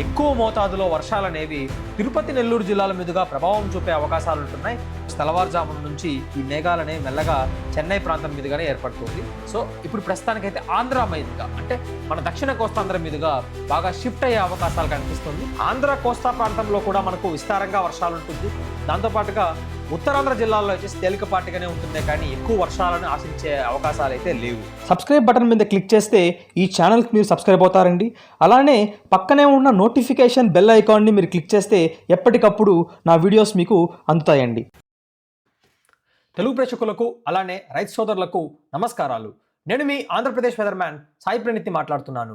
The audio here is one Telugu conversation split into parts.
ఎక్కువ మోతాదులో వర్షాలు అనేవి తిరుపతి నెల్లూరు జిల్లాల మీదుగా ప్రభావం చూపే అవకాశాలు ఉంటున్నాయి తెల్లవారుజామున నుంచి ఈ మేఘాలనే మెల్లగా చెన్నై ప్రాంతం మీదుగానే ఏర్పడుతుంది. సో ఇప్పుడు ప్రస్తుతానికైతే ఆంధ్ర మీదుగా అంటే మన దక్షిణ కోస్తాంధ్ర మీదుగా బాగా షిఫ్ట్ అయ్యే అవకాశాలు కనిపిస్తుంది. ఆంధ్ర కోస్తా ప్రాంతంలో కూడా మనకు విస్తారంగా వర్షాలు ఉంటుంది దాంతోపాటుగా ఉత్తరాంధ్ర జిల్లాల్లో వచ్చేసి తేలికపాటిగానే ఉంటుంది కానీ ఎక్కువ వర్షాలను ఆశించే అవకాశాలు అయితే లేవు. సబ్స్క్రైబ్ బటన్ మీద క్లిక్ చేస్తే ఈ ఛానల్కి మీరు సబ్స్క్రైబ్ అవుతారండి. అలానే పక్కనే ఉన్న నోటిఫికేషన్ బెల్ ఐకాన్ని మీరు క్లిక్ చేస్తే ఎప్పటికప్పుడు నా వీడియోస్ మీకు అందుతాయండి. తెలుగు ప్రేక్షకులకు అలానే రైతు సోదరులకు నమస్కారాలు. నేను మీ ఆంధ్రప్రదేశ్ వెదర్ మ్యాన్ సాయి ప్రణితి మాట్లాడుతున్నాను.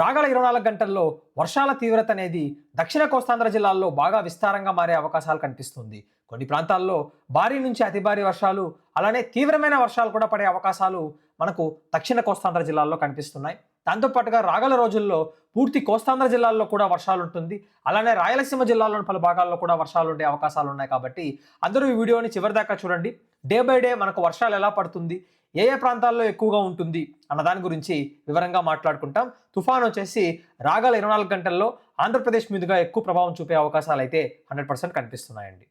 రాగల ఇరవై నాలుగు గంటల్లో వర్షాల తీవ్రత అనేది దక్షిణ కోస్తాంధ్ర జిల్లాల్లో బాగా విస్తారంగా మారే అవకాశాలు కనిపిస్తుంది. కొన్ని ప్రాంతాల్లో భారీ నుంచి అతి భారీ వర్షాలు అలానే తీవ్రమైన వర్షాలు కూడా పడే అవకాశాలు మనకు దక్షిణ కోస్తాంధ్ర జిల్లాల్లో కనిపిస్తున్నాయి. దాంతోపాటుగా రాగల రోజుల్లో పూర్తి కోస్తాంధ్ర జిల్లాల్లో కూడా వర్షాలు ఉంటుంది. అలానే రాయలసీమ జిల్లాలోని పలు భాగాల్లో కూడా వర్షాలు ఉండే అవకాశాలు ఉన్నాయి కాబట్టి అందరూ ఈ వీడియోని చివరిదాకా చూడండి. డే బై డే మనకు వర్షాలు ఎలా పడుతుంది ఏ ఏ ప్రాంతాల్లో ఎక్కువగా ఉంటుంది అన్న దాని గురించి వివరంగా మాట్లాడుకుంటాం. తుఫాన్ వచ్చేసి రాగల ఇరవై నాలుగు గంటల్లో ఆంధ్రప్రదేశ్ మీదుగా ఎక్కువ ప్రభావం చూపే అవకాశాలు అయితే హండ్రెడ్ పర్సెంట్ కనిపిస్తున్నాయండి.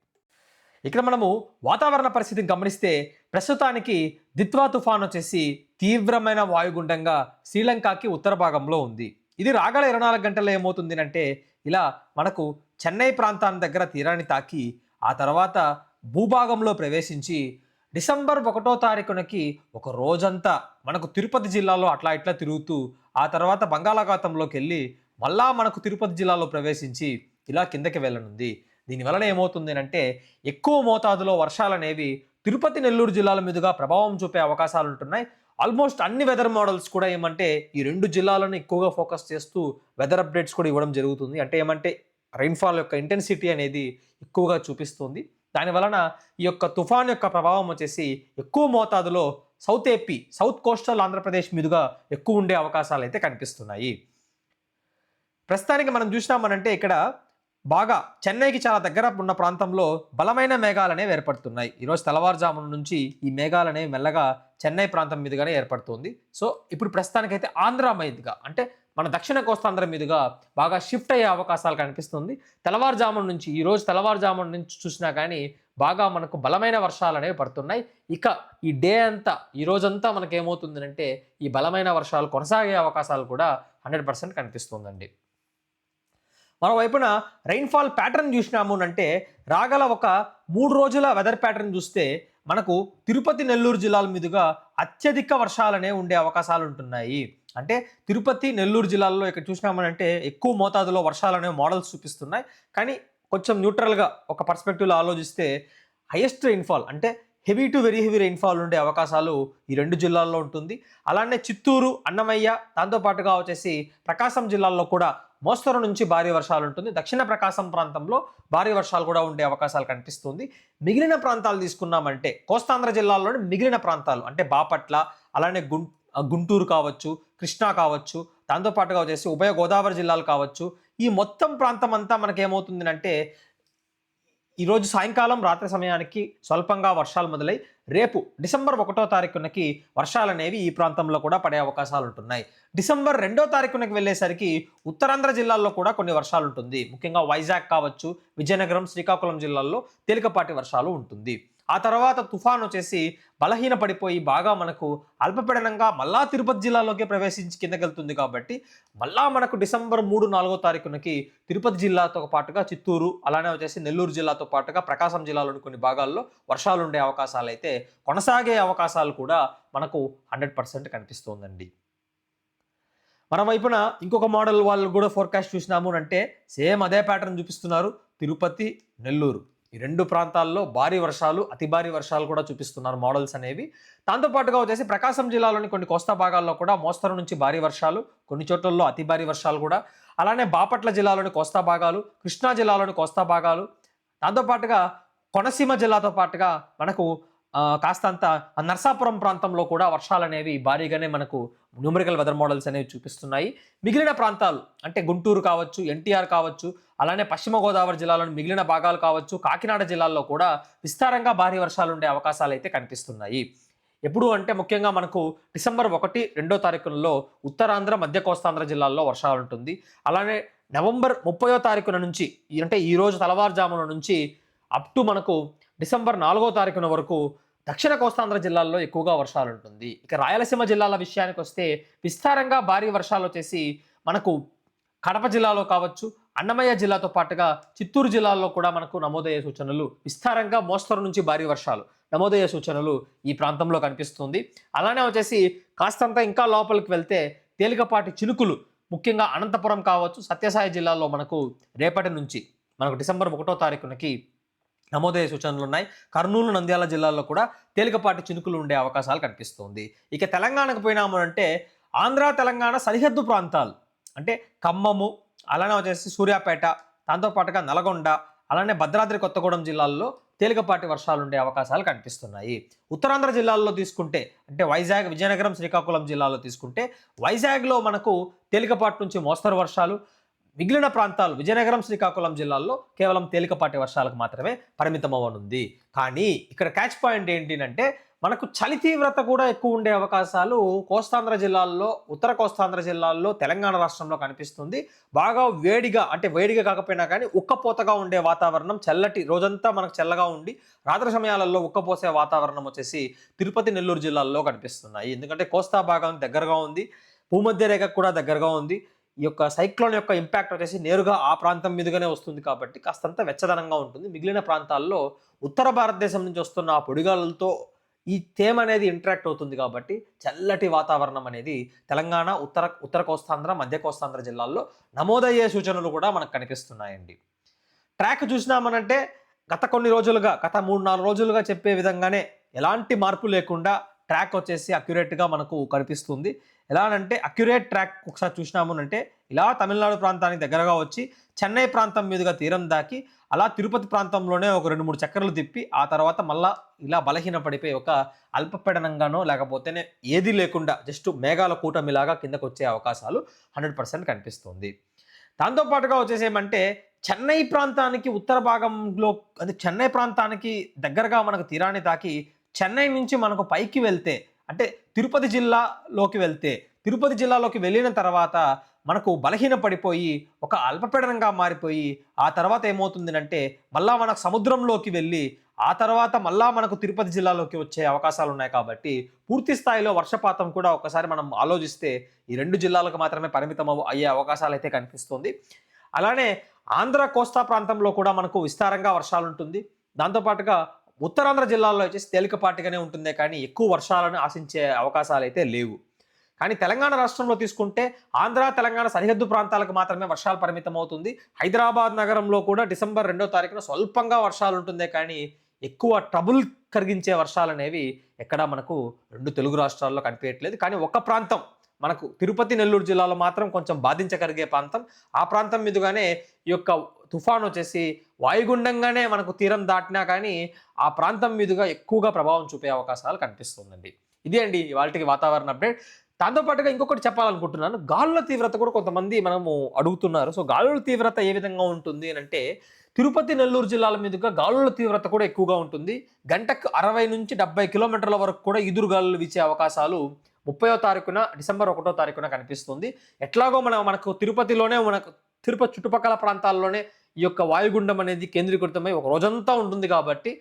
ఇక్కడ మనము వాతావరణ పరిస్థితిని గమనిస్తే ప్రస్తుతానికి దిత్వా తుఫాన్ వచ్చేసి తీవ్రమైన వాయుగుండంగా శ్రీలంకకి ఉత్తర భాగంలో ఉంది. ఇది రాగల ఇరవై నాలుగు గంటల్లో ఏమవుతుంది అంటే ఇలా మనకు చెన్నై ప్రాంతాన్ని దగ్గర తీరాన్ని తాకి ఆ తర్వాత భూభాగంలో ప్రవేశించి డిసెంబర్ ఒకటో తారీఖునకి ఒక రోజంతా మనకు తిరుపతి జిల్లాలో అట్లా ఇట్లా తిరుగుతూ ఆ తర్వాత బంగాళాఖాతంలోకి వెళ్ళి మళ్ళా మనకు తిరుపతి జిల్లాలో ప్రవేశించి ఇలా కిందకి వెళ్ళనుంది. దీనివలన ఏమవుతుంది అంటే ఎక్కువ మోతాదులో వర్షాలు అనేవి తిరుపతి నెల్లూరు జిల్లాల మీదుగా ప్రభావం చూపే అవకాశాలు ఉంటున్నాయి ఆల్మోస్ట్ అన్ని వెదర్ మోడల్స్ కూడా ఏమంటే ఈ రెండు జిల్లాలను ఎక్కువగా ఫోకస్ చేస్తూ వెదర్ అప్డేట్స్ కూడా ఇవ్వడం జరుగుతుంది. అంటే ఏమంటే రైన్ఫాల్ యొక్క ఇంటెన్సిటీ అనేది ఎక్కువగా చూపిస్తుంది. దాని వలన ఈ యొక్క తుఫాన్ యొక్క ప్రభావం వచ్చేసి ఎక్కువ మోతాదులో south AP south coastal Andhra Pradesh మీదుగా ఎక్కువ ఉండే అవకాశాలు అయితే కనిపిస్తున్నాయి. ప్రస్తుతానికి మనం చూసినామనంటే ఇక్కడ బాగా చెన్నైకి చాలా దగ్గర ఉన్న ప్రాంతంలో బలమైన మేఘాలనే ఏర్పడుతున్నాయి. ఈరోజు తెల్లవారుజామున నుంచి ఈ మేఘాలనే మెల్లగా చెన్నై ప్రాంతం మీదుగానే ఏర్పడుతుంది. సో ఇప్పుడు ప్రస్తుతానికైతే ఆంధ్ర మీదుగా అంటే మన దక్షిణ కోస్తాంధ్ర మీదుగా బాగా షిఫ్ట్ అయ్యే అవకాశాలు కనిపిస్తుంది. తెల్లవారుజామున నుంచి ఈ రోజు తెల్లవారుజామున నుంచి చూసినా కానీ బాగా మనకు బలమైన వర్షాలు అనేవి పడుతున్నాయి. ఇక ఈ డే అంతా ఈ రోజంతా మనకి ఈ బలమైన వర్షాలు కొనసాగే అవకాశాలు కూడా హండ్రెడ్ పర్సెంట్ కనిపిస్తుందండి. మరోవైపున రైన్ఫాల్ ప్యాటర్న్ చూసినాము అంటే రాగల ఒక మూడు రోజుల వెదర్ ప్యాటర్న్ చూస్తే మనకు తిరుపతి నెల్లూరు జిల్లాల మీదుగా అత్యధిక వర్షాలనే ఉండే అవకాశాలు ఉంటున్నాయి. అంటే తిరుపతి నెల్లూరు జిల్లాల్లో ఇక్కడ చూసినామనంటే ఎక్కువ మోతాదులో వర్షాలు అనేవి మోడల్స్ చూపిస్తున్నాయి. కానీ కొంచెం న్యూట్రల్గా ఒక పర్స్పెక్టివ్లో ఆలోచిస్తే హైయెస్ట్ రెయిన్ఫాల్ అంటే heavy to very heavy rainfall ఉండే అవకాశాలు ఈ రెండు జిల్లాల్లో ఉంటుంది. అలానే చిత్తూరు అన్నమయ్య దాంతోపాటుగా వచ్చేసి ప్రకాశం జిల్లాల్లో కూడా మోస్తరు నుంచి భారీ వర్షాలు ఉంటుంది. దక్షిణ ప్రకాశం ప్రాంతంలో భారీ వర్షాలు కూడా ఉండే అవకాశాలు కనిపిస్తుంది. మిగిలిన ప్రాంతాలు తీసుకున్నామంటే కోస్తాంధ్ర జిల్లాలోని మిగిలిన ప్రాంతాలు అంటే బాపట్ల అలానే గుం గుంటూరు కావచ్చు కృష్ణా కావచ్చు దాంతోపాటుగా వచ్చేసి ఉభయ గోదావరి జిల్లాలు కావచ్చు. ఈ మొత్తం ప్రాంతం అంతా మనకేమవుతుంది అంటే ఈరోజు సాయంకాలం రాత్రి సమయానికి స్వల్పంగా వర్షాలు మొదలై రేపు డిసెంబర్ ఒకటో తారీఖునకి వర్షాలు అనేవి ఈ ప్రాంతంలో కూడా పడే అవకాశాలు ఉంటున్నాయి. డిసెంబర్ రెండో తారీఖునకి వెళ్ళేసరికి ఉత్తరాంధ్ర జిల్లాల్లో కూడా కొన్ని వర్షాలు ఉంటుంది. ముఖ్యంగా వైజాగ్ కావచ్చు విజయనగరం శ్రీకాకుళం జిల్లాల్లో తేలికపాటి వర్షాలు ఉంటుంది. ఆ తర్వాత తుఫాన్ వచ్చేసి బలహీన పడిపోయి బాగా మనకు అల్పపీడనంగా మళ్ళా తిరుపతి జిల్లాలోకి ప్రవేశించి కిందకెళ్తుంది కాబట్టి మళ్ళా మనకు డిసెంబర్ మూడు నాలుగో తారీఖునకి తిరుపతి జిల్లాతో పాటుగా చిత్తూరు అలానే వచ్చేసి నెల్లూరు జిల్లాతో పాటుగా ప్రకాశం జిల్లాలోని కొన్ని భాగాల్లో వర్షాలు ఉండే అవకాశాలు అయితే కొనసాగే అవకాశాలు కూడా మనకు హండ్రెడ్ పర్సెంట్ కనిపిస్తోందండి. మన వైపున ఇంకొక మోడల్ వాళ్ళు కూడా ఫోర్కాస్ట్ చూసినాము అంటే సేమ్ అదే ప్యాటర్న్ చూపిస్తున్నారు. తిరుపతి నెల్లూరు. ఈ రెండు ప్రాంతాల్లో భారీ వర్షాలు అతి భారీ వర్షాలు కూడా చూపిస్తున్నారు మోడల్స్ అనేవి. దాంతోపాటుగా వచ్చేసి ప్రకాశం జిల్లాలోని కొన్ని కోస్తా భాగాల్లో కూడా మోస్తరు నుంచి భారీ వర్షాలు కొన్ని చోట్లలో అతి భారీ వర్షాలు కూడా. అలానే బాపట్ల జిల్లాలోని కోస్తా భాగాలు కృష్ణా జిల్లాలోని కోస్తా భాగాలు. దాంతోపాటుగా కోనసీమ జిల్లాతో పాటుగా మనకు కాస్తంత ఆ నర్సాపురం ప్రాంతంలో కూడా వర్షాలు అనేవి భారీగానే మనకు న్యూమరికల్ వెదర్ మోడల్స్ అనేవి చూపిస్తున్నాయి. మిగిలిన ప్రాంతాలు అంటే గుంటూరు కావచ్చు ఎన్టీఆర్ కావచ్చు అలానే పశ్చిమ గోదావరి జిల్లాలోని మిగిలిన భాగాలు కావచ్చు కాకినాడ జిల్లాల్లో కూడా విస్తారంగా భారీ వర్షాలు ఉండే అవకాశాలు అయితే కనిపిస్తున్నాయి. ఎప్పుడు అంటే ముఖ్యంగా మనకు డిసెంబర్ ఒకటి రెండో తారీఖులలో ఉత్తరాంధ్ర మధ్య కోస్తాంధ్ర జిల్లాల్లో వర్షాలు ఉంటుంది అలానే నవంబర్ ముప్పయో తారీఖున నుంచి ఈ- అంటే ఈరోజు తలవారుజామున నుంచి అప్ టు మనకు డిసెంబర్ నాలుగో తారీఖున వరకు దక్షిణ కోస్తాంధ్ర జిల్లాల్లో ఎక్కువగా వర్షాలు ఉంటుంది ఇక రాయలసీమ జిల్లాల విషయానికి వస్తే విస్తారంగా భారీ వర్షాలు వచ్చేసి మనకు కడప జిల్లాలో కావచ్చు అన్నమయ్య జిల్లాతో పాటుగా చిత్తూరు జిల్లాలో కూడా మనకు నమోదయ్యే సూచనలు విస్తారంగా మోస్తరు నుంచి భారీ వర్షాలు నమోదయ్యే సూచనలు ఈ ప్రాంతంలో కనిపిస్తుంది. అలానే వచ్చేసి కాస్తంత ఇంకా లోపలికి వెళ్తే తేలికపాటి చినుకులు ముఖ్యంగా అనంతపురం కావచ్చు సత్యసాయి జిల్లాలో మనకు రేపటి నుంచి మనకు డిసెంబర్ ఒకటో తారీఖునకి నమోదయ్యే సూచనలు ఉన్నాయి. కర్నూలు నంద్యాల జిల్లాల్లో కూడా తేలికపాటి చినుకులు ఉండే అవకాశాలు కనిపిస్తుంది. ఇక తెలంగాణకు పోయినాము అంటే ఆంధ్ర తెలంగాణ సరిహద్దు ప్రాంతాలు. అంటే ఖమ్మము అలానే వచ్చేసి సూర్యాపేట దాంతోపాటుగా నల్గొండ అలానే భద్రాద్రి కొత్తగూడెం జిల్లాల్లో తేలికపాటి వర్షాలు ఉండే అవకాశాలు కనిపిస్తున్నాయి. ఉత్తరాంధ్ర జిల్లాల్లో తీసుకుంటే అంటే వైజాగ్ విజయనగరం శ్రీకాకుళం జిల్లాలో తీసుకుంటే వైజాగ్లో మనకు తేలికపాటి నుంచి మోస్తరు వర్షాలు మిగిలిన ప్రాంతాలు విజయనగరం శ్రీకాకుళం జిల్లాల్లో కేవలం తేలికపాటి వర్షాలకు మాత్రమే పరిమితమవనుంది కానీ ఇక్కడ క్యాచ్ పాయింట్ ఏంటంటే మనకు చలి తీవ్రత కూడా ఎక్కువ ఉండే అవకాశాలు కోస్తాంధ్ర జిల్లాల్లో ఉత్తర కోస్తాంధ్ర జిల్లాల్లో తెలంగాణ రాష్ట్రంలో కనిపిస్తుంది. బాగా వేడిగా అంటే వేడిగా కాకపోయినా కానీ ఉక్కపోతగా ఉండే వాతావరణం చల్లటి రోజంతా మనకు చల్లగా ఉండి రాత్రి సమయాలలో ఉక్కపోసే వాతావరణం వచ్చేసి తిరుపతి నెల్లూరు జిల్లాల్లో కనిపిస్తున్నాయి. ఎందుకంటే కోస్తా భాగం దగ్గరగా ఉంది. భూమధ్య రేఖకు కూడా దగ్గరగా ఉంది. ఈ యొక్క సైక్లోన్ యొక్క ఇంపాక్ట్ వచ్చేసి నేరుగా ఆ ప్రాంతం మీదుగానే వస్తుంది కాబట్టి కాస్తంత వెచ్చదనంగా ఉంటుంది. మిగిలిన ప్రాంతాల్లో ఉత్తర భారతదేశం నుంచి వస్తున్న ఆ పొడిగాలతో ఈ తేమ అనేది ఇంటరాక్ట్ అవుతుంది కాబట్టి చల్లటి వాతావరణం అనేది తెలంగాణ ఉత్తర ఉత్తర కోస్తాంధ్ర మధ్య కోస్తాంధ్ర జిల్లాల్లో నమోదయ్యే సూచనలు కూడా మనకు కనిపిస్తున్నాయండి. ట్రాక్ చూసినామనంటే గత కొన్ని రోజులుగా గత మూడు నాలుగు రోజులుగా చెప్పే విధంగానే ఎలాంటి మార్పు లేకుండా ట్రాక్ వచ్చేసి అక్యురేట్గా మనకు కనిపిస్తుంది. ఎలా అంటే అక్యురేట్ ట్రాక్ ఒకసారి చూసినామనంటే ఇలా తమిళనాడు ప్రాంతానికి దగ్గరగా వచ్చి చెన్నై ప్రాంతం మీదుగా తీరం దాకి అలా తిరుపతి ప్రాంతంలోనే ఒక రెండు మూడు చక్కర్లు తిప్పి ఆ తర్వాత మళ్ళా ఇలా బలహీన పడిపోయి ఒక అల్పపీడనంగానో లేకపోతేనే ఏది లేకుండా జస్ట్ మేఘాల కూటమిలాగా కిందకు వచ్చే అవకాశాలు హండ్రెడ్ పర్సెంట్ కనిపిస్తుంది. దాంతోపాటుగా వచ్చేసి ఏమంటే చెన్నై ప్రాంతానికి ఉత్తర భాగంలో అంటే చెన్నై ప్రాంతానికి దగ్గరగా మనకు తీరాన్ని తాకి చెన్నై నుంచి మనకు పైకి వెళ్తే అంటే తిరుపతి జిల్లాలోకి వెళ్తే తిరుపతి జిల్లాలోకి వెళ్ళిన తర్వాత మనకు బలహీన పడిపోయి ఒక అల్పపీడనంగా మారిపోయి ఆ తర్వాత ఏమవుతుంది అంటే మళ్ళా మనకు సముద్రంలోకి వెళ్ళి ఆ తర్వాత మళ్ళా మనకు తిరుపతి జిల్లాలోకి వచ్చే అవకాశాలు ఉన్నాయి కాబట్టి పూర్తి స్థాయిలో వర్షపాతం కూడా ఒకసారి మనం ఆలోచిస్తే ఈ రెండు జిల్లాలకు మాత్రమే పరిమితం అయ్యే అవకాశాలు అయితే కనిపిస్తుంది. అలానే ఆంధ్ర కోస్తా ప్రాంతంలో కూడా మనకు విస్తారంగా వర్షాలు ఉంటుంది దాంతోపాటుగా ఉత్తరాంధ్ర జిల్లాల్లో వచ్చేసి తేలికపాటిగానే ఉంటుందే కానీ ఎక్కువ వర్షాలను ఆశించే అవకాశాలు అయితే లేవు. కానీ తెలంగాణ రాష్ట్రంలో తీసుకుంటే ఆంధ్ర తెలంగాణ సరిహద్దు ప్రాంతాలకు మాత్రమే వర్షాలు పరిమితం అవుతుంది హైదరాబాద్ నగరంలో కూడా డిసెంబర్ రెండో తారీఖున స్వల్పంగా వర్షాలు ఉంటుందే కానీ ఎక్కువ ట్రబుల్ కలిగించే వర్షాలు అనేవి ఎక్కడా మనకు రెండు తెలుగు రాష్ట్రాల్లో కనిపించట్లేదు. కానీ ఒక ప్రాంతం మనకు తిరుపతి నెల్లూరు జిల్లాలో మాత్రం కొంచెం బాధించగలిగే ప్రాంతం. ఆ ప్రాంతం మీదుగానే ఈ యొక్క తుఫాన్ వచ్చేసి వాయుగుండంగానే మనకు తీరం దాటినా కానీ ఆ ప్రాంతం మీదుగా ఎక్కువగా ప్రభావం చూపే అవకాశాలు కనిపిస్తుందండి. ఇదే అండి వాళ్ళకి వాతావరణ అప్డేట్. దాంతోపాటుగా ఇంకొకటి చెప్పాలనుకుంటున్నాను. గాలుల తీవ్రత కూడా కొంతమంది మనము అడుగుతున్నారు. సో గాలుల తీవ్రత ఏ విధంగా ఉంటుంది అని అంటే తిరుపతి నెల్లూరు జిల్లాల మీదుగా గాలుల తీవ్రత కూడా ఎక్కువగా ఉంటుంది. గంటకు అరవై నుంచి డెబ్బై కిలోమీటర్ల వరకు కూడా ఈదురు గాలులు వీచే అవకాశాలు ముప్పయో తారీఖున డిసెంబర్ ఒకటో తారీఖున కనిపిస్తుంది. ఎట్లాగో మన మనకు తిరుపతిలోనే మనకు తిరుపతి చుట్టుపక్కల ప్రాంతాల్లోనే ఈ యొక్క వాయుగుండం అనేది కేంద్రీకృతమై ఒక రోజంతా ఉంటుంది కాబట్టి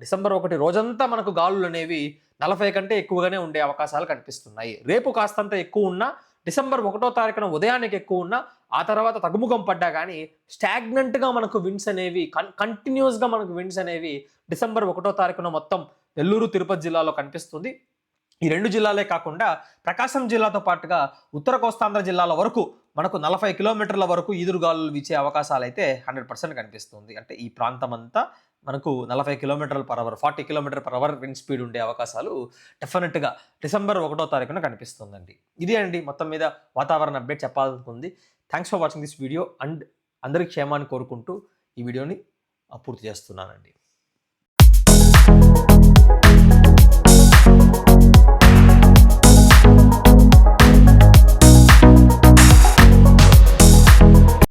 డిసెంబర్ ఒకటి రోజంతా మనకు గాలులు అనేవి నలభై కంటే ఎక్కువగానే ఉండే అవకాశాలు కనిపిస్తున్నాయి. రేపు కాస్తంత ఎక్కువ ఉన్నా డిసెంబర్ ఒకటో తారీఖున ఉదయానికి ఎక్కువ ఉన్నా ఆ తర్వాత తగ్గుముఖం పడ్డా కానీ స్టాగ్నెంట్గా మనకు విండ్స్ అనేవి కన్ కంటిన్యూస్గా మనకు విండ్స్ అనేవి డిసెంబర్ ఒకటో తారీఖున మొత్తం నెల్లూరు తిరుపతి జిల్లాలో కనిపిస్తుంది. ఈ రెండు జిల్లాలే కాకుండా ప్రకాశం జిల్లాతో పాటుగా ఉత్తర కోస్తాంధ్ర జిల్లాల వరకు మనకు నలభై కిలోమీటర్ల వరకు ఈదురుగాలు వీచే అవకాశాలు అయితే హండ్రెడ్ పర్సెంట్ కనిపిస్తుంది. అంటే ఈ ప్రాంతం అంతా మనకు నలభై కిలోమీటర్ల per hour forty kilometer per hour wind speed ఉండే అవకాశాలు డెఫినెట్గా డిసెంబర్ ఒకటో తారీఖున కనిపిస్తుందండి. ఇదే అండి మొత్తం మీద వాతావరణ update చెప్పాలనుకుంది thanks for watching this video and అందరి క్షేమాన్ని కోరుకుంటూ ఈ వీడియోని పూర్తి చేస్తున్నానండి.